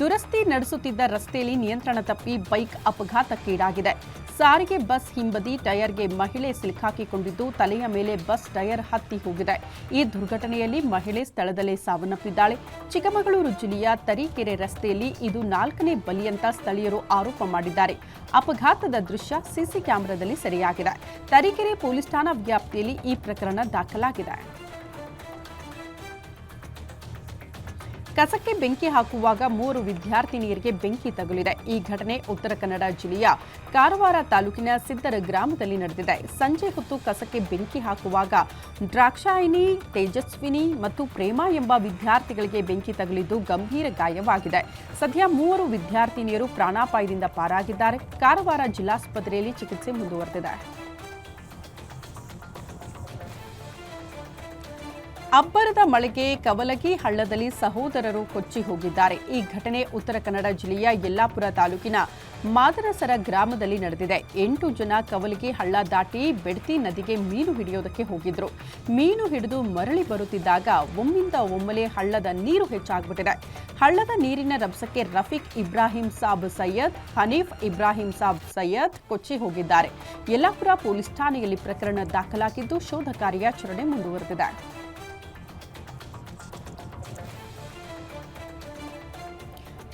ದುರಸ್ತಿ ನಡೆಸುತ್ತಿದ್ದ ರಸ್ತೆಯಲ್ಲಿ ನಿಯಂತ್ರಣ ತಪ್ಪಿ ಬೈಕ್ ಅಪಘಾತಕ್ಕೀಡಾಗಿದೆ ಸಾರಿಗೆ ಬಸ್ ಹಿಂಬದಿ ಟಯರ್ಗೆ ಮಹಿಳೆ ಸಿಲುಕಾಕಿಕೊಂಡಿದ್ದು ತಲೆಯ ಮೇಲೆ ಬಸ್ ಟಯರ್ ಹತ್ತಿ ಹೋಗಿದೆ. ಈ ದುರ್ಘಟನೆಯಲ್ಲಿ ಮಹಿಳೆ ಸ್ಥಳದಲ್ಲೇ ಸಾವನ್ನಪ್ಪಿದ್ದಾಳೆ. ಚಿಕ್ಕಮಗಳೂರು ಜಿಲ್ಲೆಯ ತರೀಕೆರೆ ರಸ್ತೆಯಲ್ಲಿ ಇದು ನಾಲ್ಕನೇ ಬಲಿಯಂತ ಸ್ಥಳೀಯರು ಆರೋಪ ಮಾಡಿದ್ದಾರೆ. ಅಪಘಾತದ ದೃಶ್ಯ ಸಿಸಿ ಕ್ಯಾಮೆರಾದಲ್ಲಿ ಸೆರೆಯಾಗಿದೆ. ತರೀಕೆರೆ ಪೊಲೀಸ್ ಠಾಣಾ ವ್ಯಾಪ್ತಿಯಲ್ಲಿ ಈ ಪ್ರಕರಣ ದಾಖಲಾಗಿದೆ. ಕಸಕ್ಕೆ ಬೆಂಕಿ ಹಾಕುವಾಗ ಮೂರು ವಿದ್ಯಾರ್ಥಿನಿಯರಿಗೆ ಬೆಂಕಿ ತಗುಲಿದೆ. ಈ ಘಟನೆ ಉತ್ತರ ಕನ್ನಡ ಜಿಲ್ಲೆಯ ಕಾರವಾರ ತಾಲೂಕಿನ ಸಿದ್ದರ ಗ್ರಾಮದಲ್ಲಿ ನಡೆದಿದೆ. ಸಂಜೆ ಹೊತ್ತು ಕಸಕ್ಕೆ ಬೆಂಕಿ ಹಾಕುವಾಗ ದ್ರಾಕ್ಷಾಯಿನಿ, ತೇಜಸ್ವಿನಿ ಮತ್ತು ಪ್ರೇಮ ಎಂಬ ವಿದ್ಯಾರ್ಥಿಗಳಿಗೆ ಬೆಂಕಿ ತಗುಲಿದ್ದು ಗಂಭೀರ ಗಾಯವಾಗಿದೆ. ಸದ್ಯ ಮೂವರು ವಿದ್ಯಾರ್ಥಿನಿಯರು ಪ್ರಾಣಾಪಾಯದಿಂದ ಪಾರಾಗಿದ್ದಾರೆ. ಕಾರವಾರ ಜಿಲ್ಲಾಸ್ಪತ್ರೆಯಲ್ಲಿ ಚಿಕಿತ್ಸೆ ಮುಂದುವರೆದಿದೆ. ಅಬ್ಬರದ ಮಳೆಗೆ ಕವಲಗಿ ಹಳ್ಳದಲ್ಲಿ ಸಹೋದರರು ಕೊಚ್ಚಿ ಹೋಗಿದ್ದಾರೆ. ಈ ಘಟನೆ ಉತ್ತರ ಕನ್ನಡ ಜಿಲ್ಲೆಯ ಯಲ್ಲಾಪುರ ತಾಲೂಕಿನ ಮಾದರಸರ ಗ್ರಾಮದಲ್ಲಿ ನಡೆದಿದೆ. ಎಂಟು ಜನ ಕವಲಗಿ ಹಳ್ಳ ದಾಟಿ ಬೆಡ್ತಿ ನದಿಗೆ ಮೀನು ಹಿಡಿಯೋದಕ್ಕೆ ಹೋಗಿದ್ರು. ಮೀನು ಹಿಡಿದು ಮರಳಿ ಬರುತ್ತಿದ್ದಾಗ ಒಮ್ಮಿಂದ ಒಮ್ಮಲೆ ಹಳ್ಳದ ನೀರು ಹೆಚ್ಚಾಗ್ಬಿಟ್ಟಿದೆ. ಹಳ್ಳದ ನೀರಿನ ರಭಸಕ್ಕೆ ರಫೀಕ್ ಇಬ್ರಾಹಿಂ ಸಾಬ್ ಸೈಯದ್, ಹನೀಫ್ ಇಬ್ರಾಹಿಂ ಸಾಬ್ ಸೈಯದ್ ಕೊಚ್ಚಿ ಹೋಗಿದ್ದಾರೆ. ಯಲ್ಲಾಪುರ ಪೊಲೀಸ್ ಠಾಣೆಯಲ್ಲಿ ಪ್ರಕರಣ ದಾಖಲಾಗಿದ್ದು ಶೋಧ ಕಾರ್ಯಾಚರಣೆ ಮುಂದುವರೆದಿದೆ.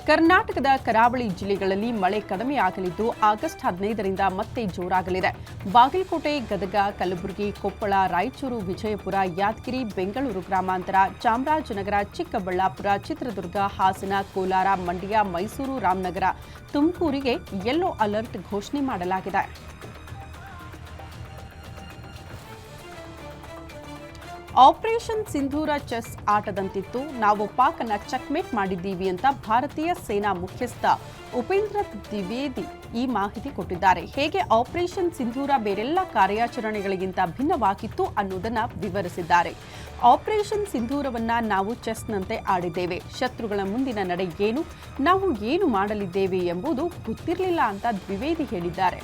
ಕರ್ನಾಟಕದ ಕರಾವಳಿ ಜಿಲ್ಲೆಗಳಲ್ಲಿ ಮಳೆ ಕಡಿಮೆಯಾಗಲಿದ್ದು ಆಗಸ್ಟ್ ಹದಿನೈದರಿಂದ ಮತ್ತೆ ಜೋರಾಗಲಿದೆ. ಬಾಗಲಕೋಟೆ, ಗದಗ, ಕಲಬುರಗಿ, ಕೊಪ್ಪಳ, ರಾಯಚೂರು, ವಿಜಯಪುರ, ಯಾದಗಿರಿ, ಬೆಂಗಳೂರು ಗ್ರಾಮಾಂತರ, ಚಾಮರಾಜನಗರ, ಚಿಕ್ಕಬಳ್ಳಾಪುರ, ಚಿತ್ರದುರ್ಗ, ಹಾಸನ, ಕೋಲಾರ, ಮಂಡ್ಯ, ಮೈಸೂರು, ರಾಮನಗರ ತುಮಕೂರಿಗೆ ಯೆಲ್ಲೋ ಅಲರ್ಟ್ ಘೋಷಣೆ ಮಾಡಲಾಗಿದೆ. ಆಪರೇಷನ್ ಸಿಂಧೂರ ಚೆಸ್ ಆಟದಂತಿತ್ತು. ನಾವು ಪಾಕನ ಚೆಕ್ಮೇಟ್ ಮಾಡಿದ್ದೀವಿ ಅಂತ ಭಾರತೀಯ ಸೇನಾ ಮುಖ್ಯಸ್ಥ ಉಪೇಂದ್ರ ದ್ವಿವೇದಿ ಈ ಮಾಹಿತಿ ಕೊಟ್ಟಿದ್ದಾರೆ. ಹೇಗೆ ಆಪರೇಷನ್ ಸಿಂಧೂರ ಬೇರೆಲ್ಲ ಕಾರ್ಯಾಚರಣೆಗಳಿಗಿಂತ ಭಿನ್ನವಾಗಿತ್ತು ಅನ್ನೋದನ್ನ ವಿವರಿಸಿದ್ದಾರೆ. ಆಪರೇಷನ್ ಸಿಂಧೂರವನ್ನ ನಾವು ಚೆಸ್ನಂತೆ ಆಡಿದ್ದೇವೆ. ಶತ್ರುಗಳ ಮುಂದಿನ ನಡೆ ಏನು, ನಾವು ಏನು ಮಾಡಲಿದ್ದೇವೆ ಎಂಬುದು ಗೊತ್ತಿರಲಿಲ್ಲ ಅಂತ ದ್ವಿವೇದಿ ಹೇಳಿದ್ದಾರೆ.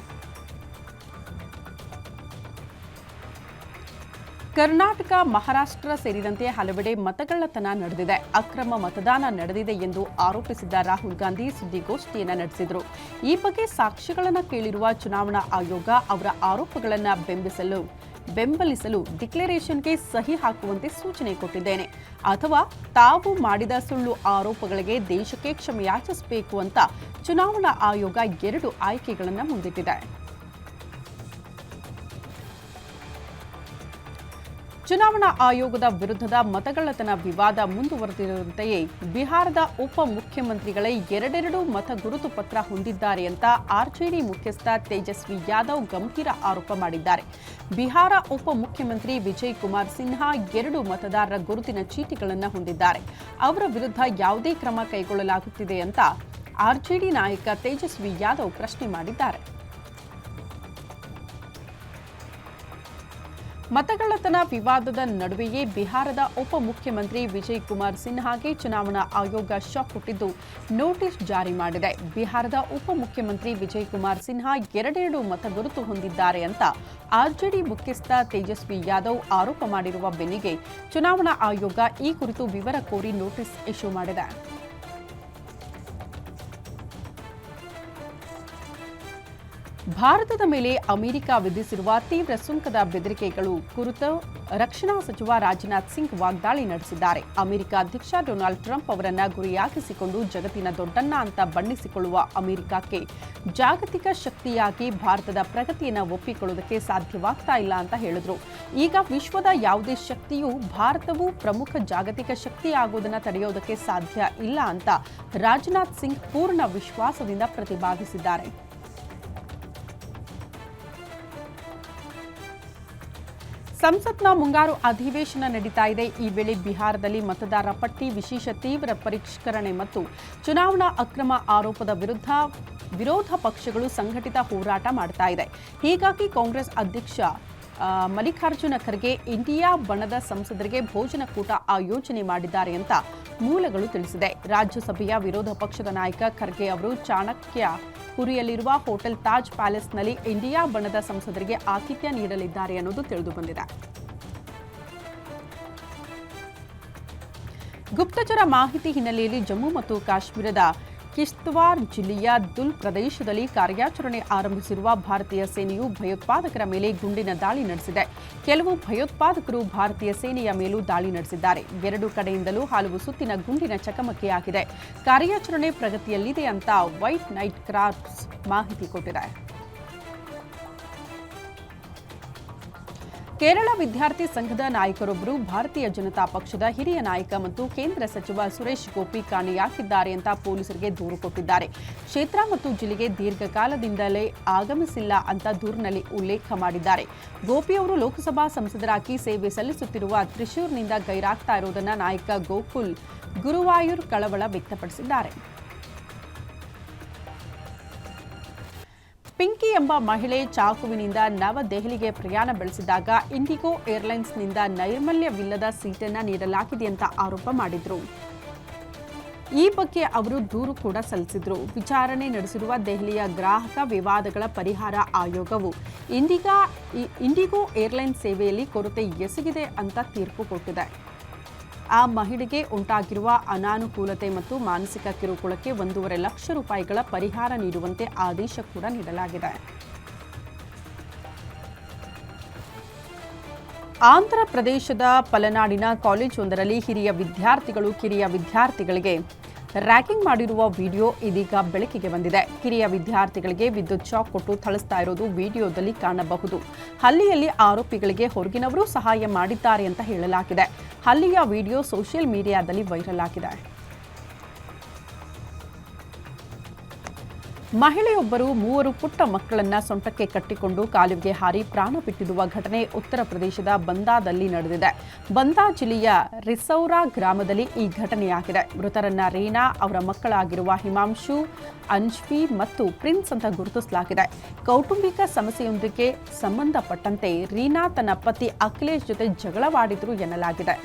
ಕರ್ನಾಟಕ, ಮಹಾರಾಷ್ಟ್ರ ಸೇರಿದಂತೆ ಹಲವೆಡೆ ಮತಗಳ್ಳತನ ನಡೆದಿದೆ. ಅಕ್ರಮ ಮತದಾನ ನಡೆದಿದೆ ಎಂದು ಆರೋಪಿಸಿದ್ದ ರಾಹುಲ್ ಗಾಂಧಿ ಸುದ್ದಿಗೋಷ್ಠಿಯನ್ನು ನಡೆಸಿದರು. ಈ ಬಗ್ಗೆ ಸಾಕ್ಷ್ಯಗಳನ್ನು ಕೇಳಿರುವ ಚುನಾವಣಾ ಆಯೋಗ ಅವರ ಆರೋಪಗಳನ್ನು ಬೆಂಬಲಿಸಲು ಬೆಂಬಲಿಸಲು ಡಿಕ್ಲರೇಷನ್ಗೆ ಸಹಿ ಹಾಕುವಂತೆ ಸೂಚನೆ ಕೊಟ್ಟಿದ್ದೇನೆ. ಅಥವಾ ತಾವು ಮಾಡಿದ ಸುಳ್ಳು ಆರೋಪಗಳಿಗೆ ದೇಶಕ್ಕೆ ಕ್ಷಮೆಯಾಚಿಸಬೇಕು ಅಂತ ಚುನಾವಣಾ ಆಯೋಗ ಎರಡು ಆಯ್ಕೆಗಳನ್ನು ಮುಂದಿಟ್ಟಿದೆ. ಚುನಾವಣಾ ಆಯೋಗದ ವಿರುದ್ಧದ ಮತಗಳ್ಳತನ ವಿವಾದ ಮುಂದುವರೆದಿರುವಂತೆಯೇ ಬಿಹಾರದ ಉಪ ಮುಖ್ಯಮಂತ್ರಿಗಳೇ ಎರಡೆರಡು ಮತ ಗುರುತು ಪತ್ರ ಹೊಂದಿದ್ದಾರೆ ಅಂತ ಆರ್ಜೆಡಿ ಮುಖ್ಯಸ್ಥ ತೇಜಸ್ವಿ ಯಾದವ್ ಗಂಭೀರ ಆರೋಪ ಮಾಡಿದ್ದಾರೆ. ಬಿಹಾರ ಉಪಮುಖ್ಯಮಂತ್ರಿ ವಿಜಯ್ ಕುಮಾರ್ ಸಿನ್ಹಾ ಎರಡು ಮತದಾರರ ಗುರುತಿನ ಚೀಟಿಗಳನ್ನು ಹೊಂದಿದ್ದಾರೆ. ಅವರ ವಿರುದ್ಧ ಯಾವುದೇ ಕ್ರಮ ಕೈಗೊಳ್ಳಲಾಗುತ್ತಿದೆ ಅಂತ ಆರ್ಜೆಡಿ ನಾಯಕ ತೇಜಸ್ವಿ ಯಾದವ್ ಪ್ರಶ್ನೆ ಮಾಡಿದ್ದಾರೆ. ಮತಗಳ್ಳತನ ವಿವಾದದ ನಡುವೆಯೇ ಬಿಹಾರದ ಉಪಮುಖ್ಯಮಂತ್ರಿ ವಿಜಯ್ ಕುಮಾರ್ ಸಿನ್ಹಾಗೆ ಚುನಾವಣಾ ಆಯೋಗ ಶಾಕ್ ಕೊಟ್ಟಿದ್ದು ನೋಟಿಸ್ ಜಾರಿ ಮಾಡಿದೆ. ಬಿಹಾರದ ಉಪಮುಖ್ಯಮಂತ್ರಿ ವಿಜಯ್ ಕುಮಾರ್ ಸಿನ್ಹಾ ಎರಡೆರಡು ಮತಗುರುತು ಹೊಂದಿದ್ದಾರೆ ಅಂತ ಆರ್ಜೆಡಿ ಮುಖ್ಯಸ್ಥ ತೇಜಸ್ವಿ ಯಾದವ್ ಆರೋಪ ಮಾಡಿರುವ ಬೆನ್ನಿಗೆ ಚುನಾವಣಾ ಆಯೋಗ ಈ ಕುರಿತು ವಿವರ ಕೋರಿ ನೋಟಿಸ್ ಇಶ್ಯೂ ಮಾಡಿದೆ. ಭಾರತದ ಮೇಲೆ ಅಮೆರಿಕ ವಿಧಿಸಿರುವ ತೀವ್ರ ಸುಂಕದ ಬೆದರಿಕೆಗಳು ಕುರಿತ ರಕ್ಷಣಾ ಸಚಿವ ರಾಜನಾಥ್ ಸಿಂಗ್ ವಾಗ್ದಾಳಿ ನಡೆಸಿದ್ದಾರೆ. ಅಮೆರಿಕ ಅಧ್ಯಕ್ಷ ಡೊನಾಲ್ಡ್ ಟ್ರಂಪ್ ಅವರನ್ನ ಗುರಿಯಾಗಿಸಿಕೊಂಡು ಜಗತ್ತಿನ ದೊಡ್ಡಣ್ಣ ಅಂತ ಬಣ್ಣಿಸಿಕೊಳ್ಳುವ ಅಮೆರಿಕಕ್ಕೆ ಜಾಗತಿಕ ಶಕ್ತಿಯಾಗಿ ಭಾರತದ ಪ್ರಗತಿಯನ್ನು ಒಪ್ಪಿಕೊಳ್ಳುವುದಕ್ಕೆ ಸಾಧ್ಯವಾಗ್ತಾ ಇಲ್ಲ ಅಂತ ಹೇಳಿದ್ರು. ಈಗ ವಿಶ್ವದ ಯಾವುದೇ ಶಕ್ತಿಯೂ ಭಾರತವು ಪ್ರಮುಖ ಜಾಗತಿಕ ಶಕ್ತಿಯಾಗುವುದನ್ನು ತಡೆಯೋದಕ್ಕೆ ಸಾಧ್ಯ ಇಲ್ಲ ಅಂತ ರಾಜನಾಥ್ ಸಿಂಗ್ ಪೂರ್ಣ ವಿಶ್ವಾಸದಿಂದ ಪ್ರತಿಪಾದಿಸಿದ್ದಾರೆ. ಸಂಸತ್ನ ಮುಂಗಾರು ಅಧಿವೇಶನ ನಡೀತಾ ಇದೆ. ಈ ವೇಳೆ ಬಿಹಾರದಲ್ಲಿ ಮತದಾರ ಪಟ್ಟಿ ವಿಶೇಷ ತೀವ್ರ ಪರಿಷ್ಕರಣೆ ಮತ್ತು ಚುನಾವಣಾ ಅಕ್ರಮ ಆರೋಪದ ವಿರುದ್ಧ ವಿರೋಧ ಪಕ್ಷಗಳು ಸಂಘಟಿತ ಹೋರಾಟ ಮಾಡ್ತಾ ಇದೆ. ಹೀಗಾಗಿ ಕಾಂಗ್ರೆಸ್ ಅಧ್ಯಕ್ಷ ಮಲ್ಲಿಕಾರ್ಜುನ ಖರ್ಗೆ ಇಂಡಿಯಾ ಬಣದ ಸಂಸದರಿಗೆ ಭೋಜನ ಕೂಟ ಆಯೋಜನೆ ಮಾಡಿದ್ದಾರೆ ಅಂತ ಮೂಲಗಳು ತಿಳಿಸಿದೆ. ರಾಜ್ಯಸಭೆಯ ವಿರೋಧ ಪಕ್ಷದ ನಾಯಕ ಖರ್ಗೆ ಅವರು ಚಾಣಕ್ಯ ಪುರಿಯಲ್ಲಿರುವ ಹೋಟೆಲ್ ತಾಜ್ ಪ್ಯಾಲೇಸ್ನಲ್ಲಿ ಇಂಡಿಯಾ ಬಣದ ಸಂಸದರಿಗೆ ಆತಿಥ್ಯ ನೀಡಲಿದ್ದಾರೆ ಅನ್ನೋದು ತಿಳಿದು ಬಂದಿದೆ. ಗುಪ್ತಚರ ಮಾಹಿತಿ ಹಿನ್ನೆಲೆಯಲ್ಲಿ ಜಮ್ಮು ಮತ್ತು ಕಾಶ್ಮೀರದ ಕಿಶ್ತವಾರ್ ಜಿಲ್ಲೆಯ ದುಲ್ ಪ್ರದೇಶದಲ್ಲಿ ಕಾರ್ಯಾಚರಣೆ ಆರಂಭಿಸಿರುವ ಭಾರತೀಯ ಸೇನೆಯು ಭಯೋತ್ಪಾದಕರ ಮೇಲೆ ಗುಂಡಿನ ದಾಳಿ ನಡೆಸಿದೆ. ಕೆಲವು ಭಯೋತ್ಪಾದಕರು ಭಾರತೀಯ ಸೇನೆಯ ಮೇಲೂ ದಾಳಿ ನಡೆಸಿದ್ದಾರೆ. ಎರಡು ಕಡೆಯಿಂದಲೂ ಹಲವು ಸುತ್ತಿನ ಗುಂಡಿನ ಚಕಮಕಿಯಾಗಿದೆ ಕಾರ್ಯಾಚರಣೆ ಪ್ರಗತಿಯಲ್ಲಿದೆ ಅಂತ ವೈಟ್ ನೈಟ್ ಕ್ರಾಫ್ಟ್ಸ್ ಮಾಹಿತಿ ಕೊಟ್ಟಿದೆ. ಕೇರಳ ವಿದ್ಯಾರ್ಥಿ ಸಂಘದ ನಾಯಕರೊಬ್ಬರು ಭಾರತೀಯ ಜನತಾ ಪಕ್ಷದ ಹಿರಿಯ ನಾಯಕ ಮತ್ತು ಕೇಂದ್ರ ಸಚಿವ ಸುರೇಶ್ ಗೋಪಿ ಕಾಣೆಯಾಗಿದ್ದಾರೆ ಅಂತ ಪೊಲೀಸರಿಗೆ ದೂರು ಕೊಟ್ಟಿದ್ದಾರೆ. ಕ್ಷೇತ್ರ ಮತ್ತು ಜಿಲ್ಲೆಗೆ ದೀರ್ಘಕಾಲದಿಂದಲೇ ಆಗಮಿಸಿಲ್ಲ ಅಂತ ದೂರಿನಲ್ಲಿ ಉಲ್ಲೇಖ ಮಾಡಿದ್ದಾರೆ. ಗೋಪಿ ಅವರು ಲೋಕಸಭಾ ಸಂಸದರಾಗಿ ಸೇವೆ ಸಲ್ಲಿಸುತ್ತಿರುವ ತ್ರಿಶೂರ್ನಿಂದ ಗೈರಾಗ್ತಾ ಇರುವುದನ್ನು ನಾಯಕ ಗೋಕುಲ್ ಗುರುವಾಯೂರ್ ಕಳವಳ ವ್ಯಕ್ತಪಡಿಸಿದ್ದಾರೆ. ಪಿಂಕಿ ಎಂಬ ಮಹಿಳೆ ಚಾಕುವಿನಿಂದ ನವದೆಹಲಿಗೆ ಪ್ರಯಾಣ ಬೆಳೆಸಿದಾಗ ಇಂಡಿಗೋ ಏರ್ಲೈನ್ಸ್ನಿಂದ ನೈರ್ಮಲ್ಯವಿಲ್ಲದ ಸೀಟನ್ನು ನೀಡಲಾಗಿದೆ ಅಂತ ಆರೋಪ ಮಾಡಿದ್ರು. ಈ ಬಗ್ಗೆ ಅವರು ದೂರು ಕೂಡ ಸಲ್ಲಿಸಿದ್ರು. ವಿಚಾರಣೆ ನಡೆಸಿರುವ ದೆಹಲಿಯ ಗ್ರಾಹಕ ವಿವಾದಗಳ ಪರಿಹಾರ ಆಯೋಗವು ಇಂಡಿಗಾ ಇಂಡಿಗೋ ಏರ್ಲೈನ್ಸ್ ಸೇವೆಯಲ್ಲಿ ಕೊರತೆ ಎಸಗಿದೆ ಅಂತ ತೀರ್ಪು ಕೊಟ್ಟಿದೆ. ಆ ಮಹಿಳೆಗೆ ಉಂಟಾಗಿರುವ ಅನಾನುಕೂಲತೆ ಮತ್ತು ಮಾನಸಿಕ ಕಿರುಕುಳಕ್ಕೆ ಒಂದೂವರೆ ಲಕ್ಷ ರೂಪಾಯಿಗಳ ಪರಿಹಾರ ನೀಡುವಂತೆ ಆದೇಶ ಕೂಡ ನೀಡಲಾಗಿದೆ. ಆಂಧ್ರ ಪ್ರದೇಶದ ಪಲನಾಡಿನ ಕಾಲೇಜೊಂದರಲ್ಲಿ ಹಿರಿಯ ವಿದ್ಯಾರ್ಥಿಗಳು ಕಿರಿಯ ವಿದ್ಯಾರ್ಥಿಗಳಿಗೆ ರ್ಯಾಗಿಂಗ್ ಮಾಡಿರುವ ವಿಡಿಯೋ ಇದೀಗ ಬೆಳಕಿಗೆ ಬಂದಿದೆ. ಕಿರಿಯ ವಿದ್ಯಾರ್ಥಿಗಳಿಗೆ ವಿದ್ಯುತ್ ಶಾಕ್ ಕೊಟ್ಟು ಥಳಿಸ್ತಾ ಇರೋದು ವಿಡಿಯೋದಲ್ಲಿ ಕಾಣಬಹುದು. ಹಳ್ಳಿಯಲ್ಲಿ ಆರೋಪಿಗಳಿಗೆ ಹೊರಗಿನವರು ಸಹಾಯ ಮಾಡಿದ್ದಾರೆ ಅಂತ ಹೇಳಲಾಗಿದೆ. ಹಳ್ಳಿಯ ವಿಡಿಯೋ ಸೋಷಿಯಲ್ ಮೀಡಿಯಾದಲ್ಲಿ ವೈರಲ್ ಆಗಿದೆ. ಮಹಿಳೆಯೊಬ್ಬರು ಮೂವರು ಪುಟ್ಟ ಮಕ್ಕಳನ್ನ ಸೊಂಟಕ್ಕೆ ಕಟ್ಟಿಕೊಂಡು ಕಾಲುವೆಗೆ ಹಾರಿ ಪ್ರಾಣ ಬಿಟ್ಟಿರುವ ಘಟನೆ ಉತ್ತರ ಪ್ರದೇಶದ ಬಂದಾದಲ್ಲಿ ನಡೆದಿದೆ. ಬಂದಾ ಜಿಲ್ಲೆಯ ರಿಸೌರಾ ಗ್ರಾಮದಲ್ಲಿ ಈ ಘಟನೆಯಾಗಿದೆ. ಮೃತರನ್ನ ರೀನಾ ಅವರ ಮಕ್ಕಳಾಗಿರುವ ಹಿಮಾಂಶು ಅಂಜ್ವಿ ಮತ್ತು ಪ್ರಿನ್ಸ್ ಅಂತ ಗುರುತಿಸಲಾಗಿದೆ. ಕೌಟುಂಬಿಕ ಸಮಸ್ಯೆಯೊಂದಿಗೆ ಸಂಬಂಧಪಟ್ಟಂತೆ ರೀನಾ ತನ್ನ ಪತಿ ಅಖಿಲೇಶ್ ಜೊತೆ ಜಗಳವಾಡಿದ್ರು ಎನ್ನಲಾಗಿದೆ.